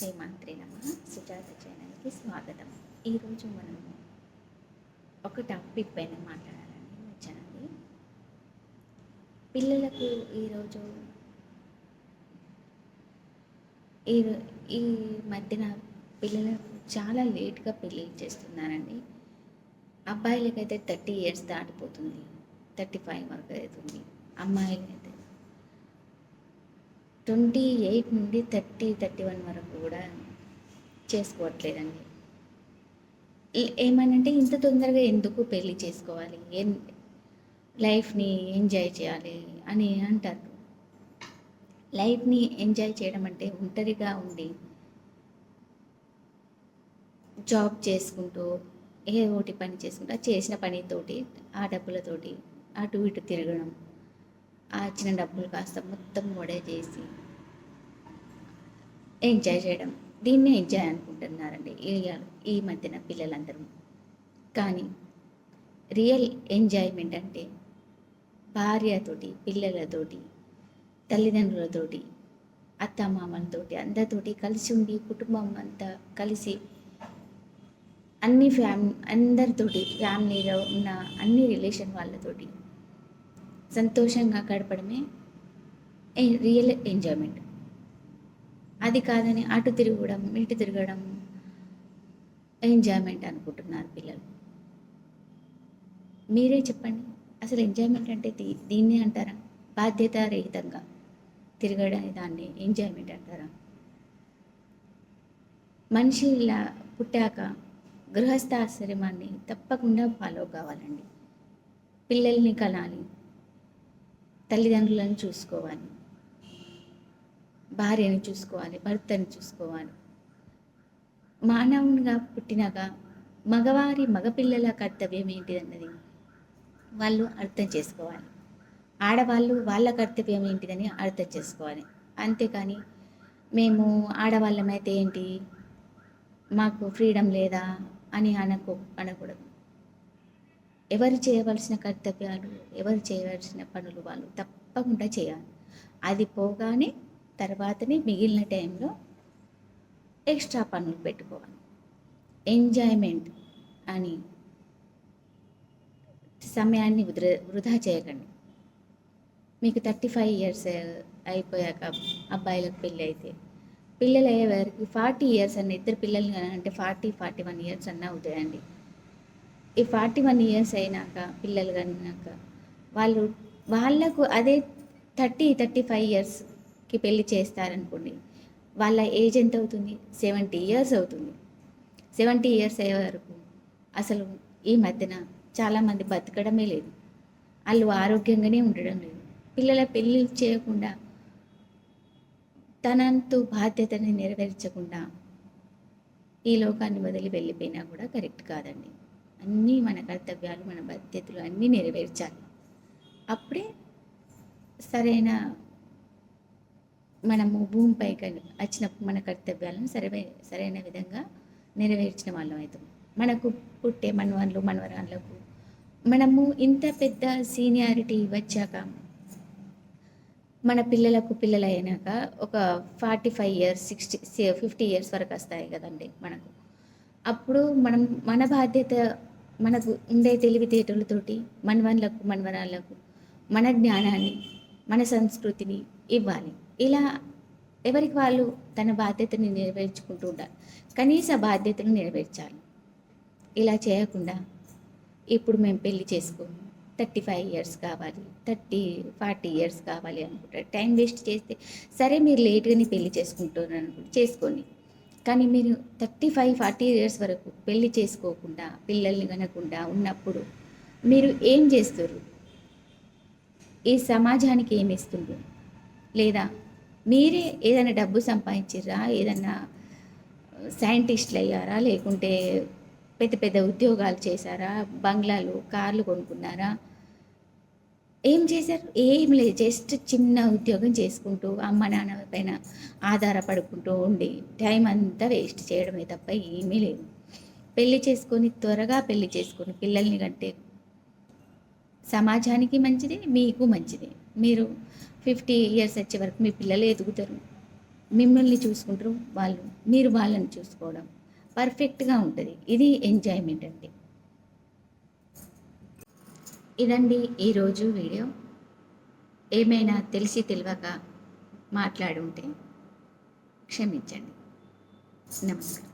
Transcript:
మంత్రి నమ సుజాత ఛానల్కి స్వాగతం. ఈరోజు మనం ఒక టాపిక్ పైన మాట్లాడాలని వచ్చానండి. పిల్లలకు ఈరోజు ఈ ఈ మధ్యన పిల్లలకు చాలా లేట్గా పెళ్ళి చేస్తున్నారండి. అబ్బాయిలకైతే థర్టీ ఇయర్స్ దాటిపోతుంది. థర్టీ ఫైవ్ వరకు అవుతుంది. అమ్మాయిలు ట్వంటీ ఎయిట్ నుండి థర్టీ థర్టీ వన్ వరకు కూడా చేసుకోవట్లేదండి. ఏమనంటే ఇంత తొందరగా ఎందుకు పెళ్ళి చేసుకోవాలి? ఎన్ లైఫ్ని ఎంజాయ్ చేయాలి అని అంటారు. లైఫ్ని ఎంజాయ్ చేయడం అంటే ఒంటరిగా ఉండి జాబ్ చేసుకుంటూ ఏ ఒకటి పని చేసుకుంటూ ఆ చేసిన పనితోటి ఆ డబ్బులతోటి అటు ఇటు తిరగడం. ఆ చిన్న డబ్బులు కాస్త మొత్తం వడే చేసి ఎంజాయ్ చేయడం. దీన్నే ఎంజాయ్ అనుకుంటున్నారండి ఈ ఈ మధ్యన పిల్లలందరూ. కానీ రియల్ ఎంజాయ్మెంట్ అంటే భార్యతోటి పిల్లలతోటి తల్లిదండ్రులతోటి అత్తమామలతోటి అందరితోటి కలిసి ఉండి కుటుంబం అంతా కలిసి అన్ని ఫ్యామ్ అందరితోటి ఫ్యామిలీలో ఉన్న అన్ని రిలేషన్ వాళ్ళతోటి సంతోషంగా గడపడమే రియల్ ఎంజాయ్మెంట్ అది కాదని అటు తిరగడం ఇటు తిరగడం ఎంజాయ్మెంట్ అనుకుంటున్నారు పిల్లలు. మీరే చెప్పండి అసలు ఎంజాయ్మెంట్ అంటే దీ దీన్ని అంటారా? బాధ్యతారహితంగా తిరగడం దాన్ని ఎంజాయ్మెంట్ అంటారా? మనిషి ఇలా పుట్టాక గృహస్థాశ్రమాన్ని తప్పకుండా ఫాలో కావాలండి. పిల్లల్ని కనాలి తల్లిదండ్రులను చూసుకోవాలి. భార్యని చూసుకోవాలి భర్తని చూసుకోవాలి. మానవునిగా పుట్టినాక మగవారి మగపిల్లల కర్తవ్యం ఏంటిదన్నది వాళ్ళు అర్థం చేసుకోవాలి. ఆడవాళ్ళు వాళ్ళ కర్తవ్యం ఏంటిదని అర్థం చేసుకోవాలి. అంతేకాని మేము ఆడవాళ్ళమైతే ఏంటి? మాకు ఫ్రీడమ్ లేదా అని అనకు అనకూడదు. ఎవరు చేయవలసిన కర్తవ్యాలు ఎవరు చేయవలసిన పనులు వాళ్ళు తప్పకుండా చేయాలి. అది పోగానే తర్వాతనే మిగిలిన టైంలో ఎక్స్ట్రా పనులు పెట్టుకోవాలి. ఎంజాయ్మెంట్ అని సమయాన్ని వృధా వృధా చేయకండి. మీకు థర్టీ ఫైవ్ ఇయర్స్ అయిపోయాక అబ్బాయిలకు పెళ్ళి అయితే పిల్లలు అయ్యేవారికి ఫార్టీ ఇయర్స్ అన్న ఇద్దరు పిల్లలు అంటే ఫార్టీ ఫార్టీ వన్ ఇయర్స్ అన్న అవుతాయండి. ఈ ఫార్టీ వన్ ఇయర్స్ అయినాక పిల్లలు కన్నాక వాళ్ళు వాళ్ళకు అదే థర్టీ థర్టీ ఫైవ్ ఇయర్స్కి పెళ్ళి చేస్తారనుకోండి వాళ్ళ ఏజ్ ఎంత అవుతుంది సెవెంటీ ఇయర్స్ అవుతుంది. సెవెంటీ ఇయర్స్ అయ్యే వరకు అసలు ఈ మధ్యన చాలామంది బతకడమే లేదు. వాళ్ళు ఆరోగ్యంగానే ఉండడం లేదు. పిల్లల పెళ్ళి చేయకుండా తనంతు బాధ్యతని నెరవేర్చకుండా ఈ లోకాన్ని వదిలి వెళ్ళిపోయినా కూడా కరెక్ట్ కాదండి. అన్నీ మన కర్తవ్యాలు మన బాధ్యతలు అన్నీ నెరవేర్చాలి. అప్పుడే సరైన మనము భూమిపై వచ్చినప్పుడు మన కర్తవ్యాలను సరైన సరైన విధంగా నెరవేర్చిన వాళ్ళం అవుతాం. మనకు పుట్టే మనవాళ్ళు మనవరాళ్ళకు మనము ఇంత పెద్ద సీనియారిటీ వచ్చాక మన పిల్లలకు పిల్లలు అయినాక ఒక forty five years sixty fifty years వరకు వస్తాయి కదండి మనకు. అప్పుడు మనం మన బాధ్యత మనకు ఉండే తెలివితేటలతోటి మనవన్లకు మనవరాళ్ళకు మన జ్ఞానాన్ని మన సంస్కృతిని ఇవ్వాలి. ఇలా ఎవరికి వాళ్ళు తన బాధ్యతని నెరవేర్చుకుంటూ ఉండాలి. కనీస బాధ్యతను నెరవేర్చాలి. ఇలా చేయకుండా ఇప్పుడు మేము పెళ్ళి చేసుకోము. థర్టీ ఫైవ్ ఇయర్స్ కావాలి. థర్టీ ఫార్టీ ఇయర్స్ కావాలి అనుకుంటారు. టైం వేస్ట్ చేస్తే సరే మీరు లేట్గానే పెళ్ళి చేసుకుంటున్నారు అనుకుంటే చేసుకోండి. కానీ మీరు థర్టీ ఫైవ్ ఫార్టీ ఇయర్స్ వరకు పెళ్ళి చేసుకోకుండా పిల్లల్ని కనకుండా ఉన్నప్పుడు మీరు ఏం చేస్తారు? ఈ సమాజానికి ఏమిస్తుంది ఇస్తుండ్రు లేదా మీరే ఏదైనా డబ్బు సంపాదించిర్రా? ఏదన్నా సైంటిస్టులు అయ్యారా? లేకుంటే పెద్ద పెద్ద ఉద్యోగాలు చేశారా? బంగ్లాలు కార్లు కొనుక్కున్నారా? ఏం చేశారు? ఏం లేదు. జస్ట్ చిన్న ఉద్యోగం చేసుకుంటూ అమ్మ నాన్న పైన ఆధారపడుకుంటూ ఉండి టైం అంతా వేస్ట్ చేయడమే తప్ప ఏమీ లేదు. పెళ్ళి చేసుకొని త్వరగా పెళ్ళి చేసుకొని పిల్లల్ని కంటే సమాజానికి మంచిది మీకు మంచిది. మీరు ఫిఫ్టీ ఇయర్స్ వచ్చే వరకు మీ పిల్లలు ఎదుగుతారు. మిమ్మల్ని చూసుకుంటారు వాళ్ళు. మీరు వాళ్ళని చూసుకోవడం పర్ఫెక్ట్గా ఉంటుంది. ఇది ఎంజాయ్మెంట్ అండి. ఇదండి ఈరోజు వీడియో. ఏమైనా తెలిసి తెలియక మాట్లాడుంటే క్షమించండి. నమస్కారం.